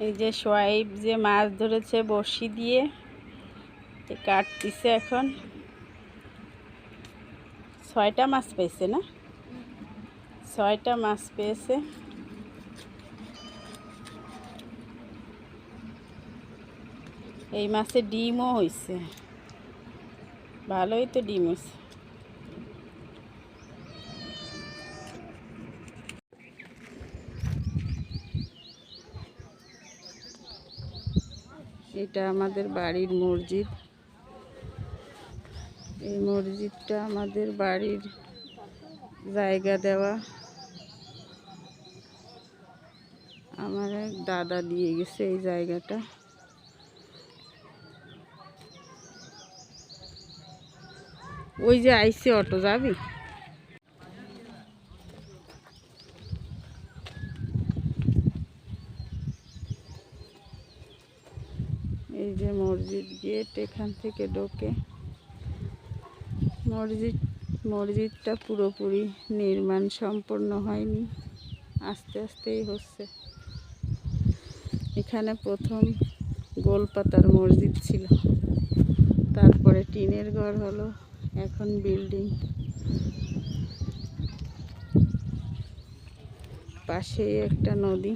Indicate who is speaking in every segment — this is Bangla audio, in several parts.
Speaker 1: এই যে সোয়াইব যে মাছ ধরেছে বড়শি দিয়ে কাটতিছে এখন। ছয়টা মাছ পেয়েছে না? ছয়টা মাছ পেয়েছে। এই মাছে ডিমও হয়েছে ভালোই তো ডিম হয়েছে এটা আমাদের বাড়ির মসজিদ। এই মসজিদটা আমাদের বাড়ির জায়গা দেওয়া। আমার এক দাদা দিয়ে গেছে এই জায়গাটা। ওই যে আইসি অটো, যাবি এই যে মসজিদ গেট এখান থেকে ঢোকে। মসজিদ, মসজিদটা পুরোপুরি নির্মাণ সম্পন্ন হয়নি। আস্তে আস্তেই হচ্ছে। এখানে প্রথম গোলপাতার মসজিদ ছিল। তারপরে টিনের ঘর হলো, এখন বিল্ডিং। পাশেই একটা নদী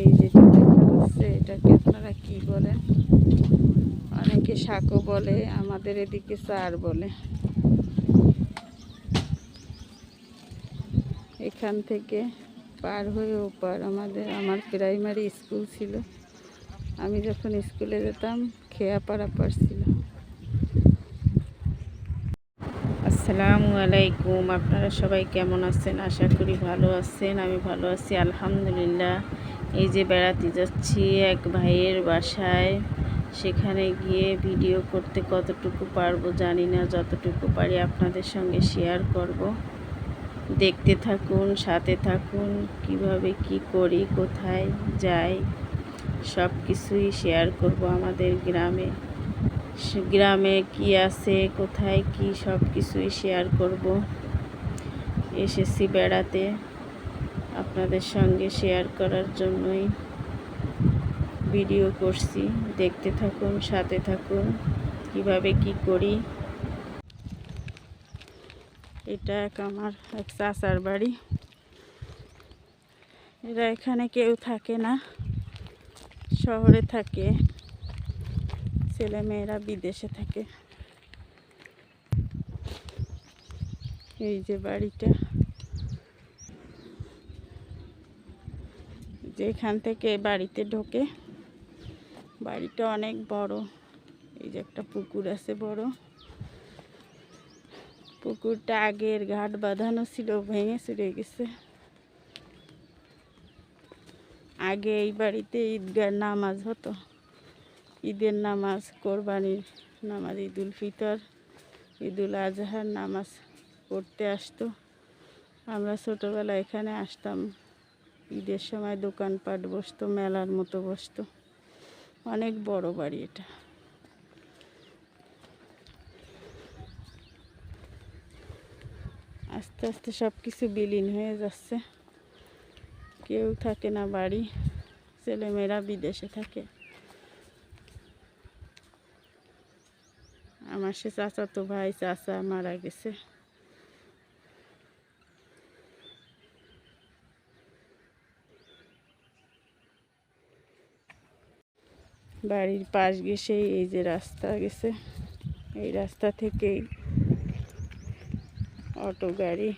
Speaker 1: এই যেটা দেখা যাচ্ছে এটাকে আপনারা কি বলেন অনেকে শাকও বলে, আমাদের এদিকে চার বলে। এখান থেকে পার হয়ে ওপার আমাদের, আমার প্রাইমারি স্কুল ছিল। আমি যখন স্কুলে যেতাম, খেয়া পারাপার ছিল। আসসালামু আলাইকুম, আপনারা সবাই কেমন আছেন? আশা করি ভালো আছেন, আমি ভালো আছি, আলহামদুলিল্লাহ। এই যে বেড়াতে যাচ্ছি এক ভাইয়ের বাসায়। সেখানে গিয়ে ভিডিও করতে কতটুকু পারব জানি না, যতটুকু পারি আপনাদের সঙ্গে শেয়ার করব। দেখতে থাকুন, সাথে থাকুন, কীভাবে কি করি, কোথায় যাই সব কিছুই শেয়ার করব আমাদের গ্রামে। গ্রামে কি আছে, কোথায় কি সব কিছুই শেয়ার করব। এসেছি বেড়াতে আপনাদের সঙ্গে শেয়ার করার জন্যই। ভিডিও করছি। দেখতে থাকুন, সাথে থাকুন, কীভাবে কি করি। এটা এক আমার এক চাচার বাড়ি। এরা এখানে কেউ থাকে না, শহরে থাকে। ছেলে মেয়েরা বিদেশে থাকে। এই যে বাড়িটা। যেখান থেকে বাড়িতে ঢোকে বাড়িটা অনেক বড়। এই যে একটা পুকুর আছে বড়। পুকুরটা আগের ঘাট বাঁধানো ছিল, ভেঙে চুরে গেছে। আগে এই বাড়িতে ঈদগার নামাজ হতো। ঈদের নামাজ, কোরবানির নামাজ, ঈদুল ফিতর, ঈদুল আজহার নামাজ পড়তে আসতো। আমরা ছোটোবেলা এখানে আসতাম। ঈদের সময় দোকানপাট বসতো, মেলার মতো বসতো। অনেক বড় বাড়ি এটা। আস্তে আস্তে সব কিছু বিলীন হয়ে যাচ্ছে। কেউ থাকে না বাড়ি, ছেলেমেয়েরা বিদেশে থাকে। আমার সে চাচা তো ভাই, চাচা মারা গেছে। বাড়ির পাশ গেছেই এই যে রাস্তা গেছে। এই রাস্তা থেকেই অটো, গাড়ি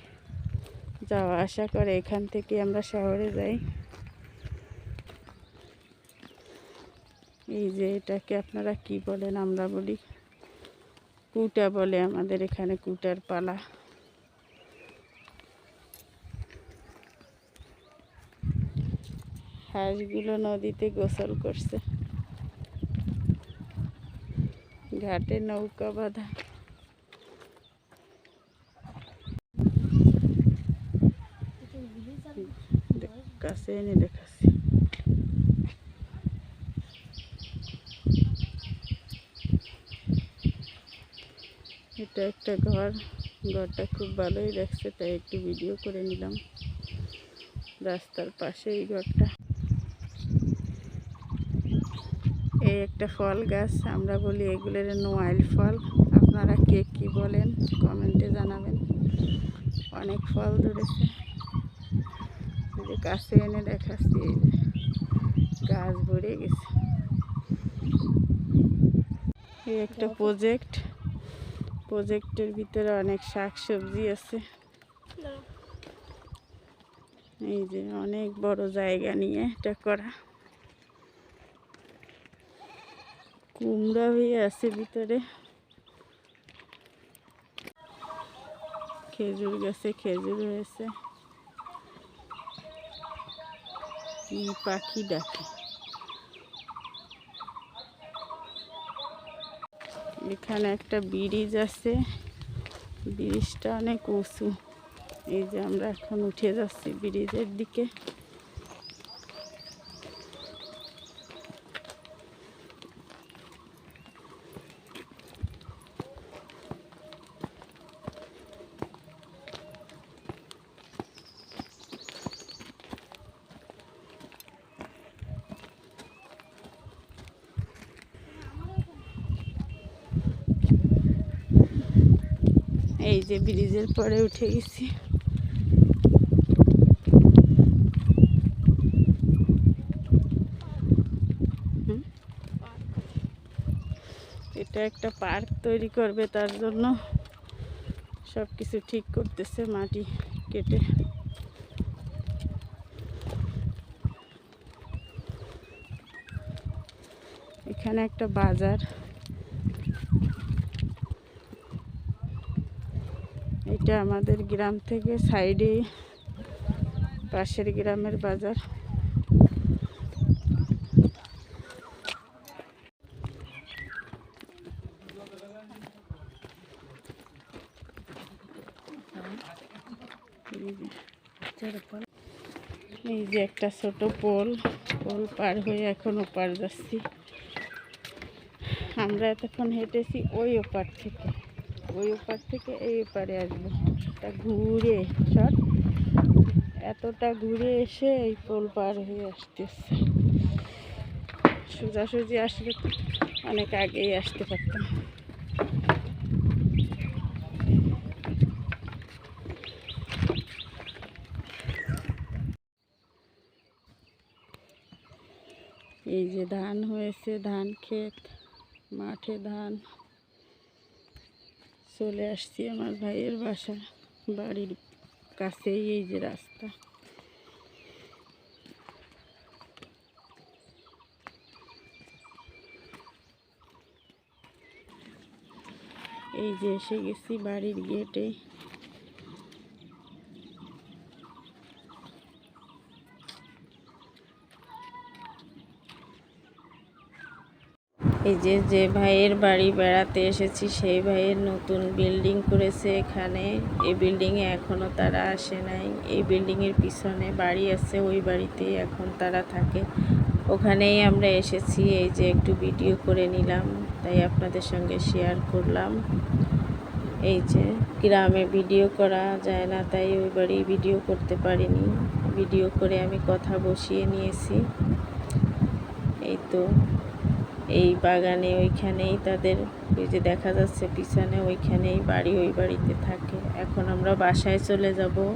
Speaker 1: যাওয়া আসা করে। এখান থেকে আমরা শহরে যাই। এই যে এটাকে আপনারা কি বলেন, আমরা বলি কুটা বলে আমাদের এখানে কুটার পালা। হাঁসগুলো নদীতে গোসল করছে। ঘাটে নৌকা বাঁধা। কাছে এনে দেখাচ্ছি এটা একটা ঘর, ঘরটা খুব ভালোই লাগছে তাই একটু ভিডিও করে নিলাম। রাস্তার পাশে এই ঘরটা এই একটা ফল গাছ আমরা বলি এগুলোর নোয়াইল ফল। আপনারা কে কি বলেন কমেন্টে জানাবেন। অনেক ফল ধরেছে। এই যে কাছে এনে দেখাচ্ছি গাছ ভরে গেছে। এই একটা প্রজেক্ট প্রজেক্টের ভিতরে অনেক শাক সবজি আছে এই যে অনেক বড় জায়গা নিয়ে এটা করা। কুমড়া হয়ে আছে ভিতরে। খেজুর গাছে খেজুর হয়েছে। কি পাখি ডাকে। এখানে একটা ব্রিজ আছে। ব্রিজটা অনেক উঁচু। এই যে আমরা এখন উঠে যাচ্ছি ব্রিজের দিকে। এই যে ব্রিজের পরে উঠে গেছি। এটা একটা পার্ক তৈরি করবে, তার জন্য সব কিছু ঠিক করতেছে মাটি কেটে। এখানে একটা বাজার। এটা আমাদের গ্রাম থেকে সাইডে পাশের গ্রামের বাজার। এই যে একটা ছোট পোল পোল পার হয়ে এখন ওপার যাচ্ছি। আমরা এতক্ষণ হেঁটেছি ওই ওপার থেকে। ওই ওপার থেকে এই ওপারে আসব। তা ঘুরে শট এতটা ঘুরে এসে এই পোল পার হয়ে আসতেছে। সোজাসুজি আসলে অনেক আগেই আসতে পারতাম। এই যে ধান হয়েছে, ধান ক্ষেত, মাঠে ধান। চলে আসছি আমার ভাইয়ের বাসা বাড়ির কাছেই এই যে রাস্তা। এই যে এসে গেছি বাড়ির গেটে। এই যে যে ভাইয়ের বাড়ি বেড়াতে এসেছি, সেই ভাইয়ের নতুন বিল্ডিং করেছে এখানে। এই বিল্ডিংয়ে এখনও তারা আসে নাই। এই বিল্ডিংয়ের পিছনে বাড়ি আছে, ওই বাড়িতেই এখন তারা থাকে। ওখানেই আমরা এসেছি, এই যে একটু ভিডিও করে নিলাম, তাই আপনাদের সঙ্গে শেয়ার করলাম। এই যে, গ্রামে ভিডিও করা যায় না, তাই ওই বাড়ি ভিডিও করতে পারিনি। ভিডিও করে আমি কথা বসিয়ে নিয়েছি। এই তো। এই বাগানে, ওইখানেই তাদের ওই যে দেখা যাচ্ছে পিছনে, ওইখানেই বাড়ি, ওই বাড়িতে থাকে। এখন আমরা বাসায় চলে যাব।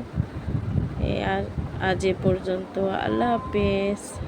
Speaker 1: এ আর আজ এ পর্যন্ত। আল্লাহ হাফেজ।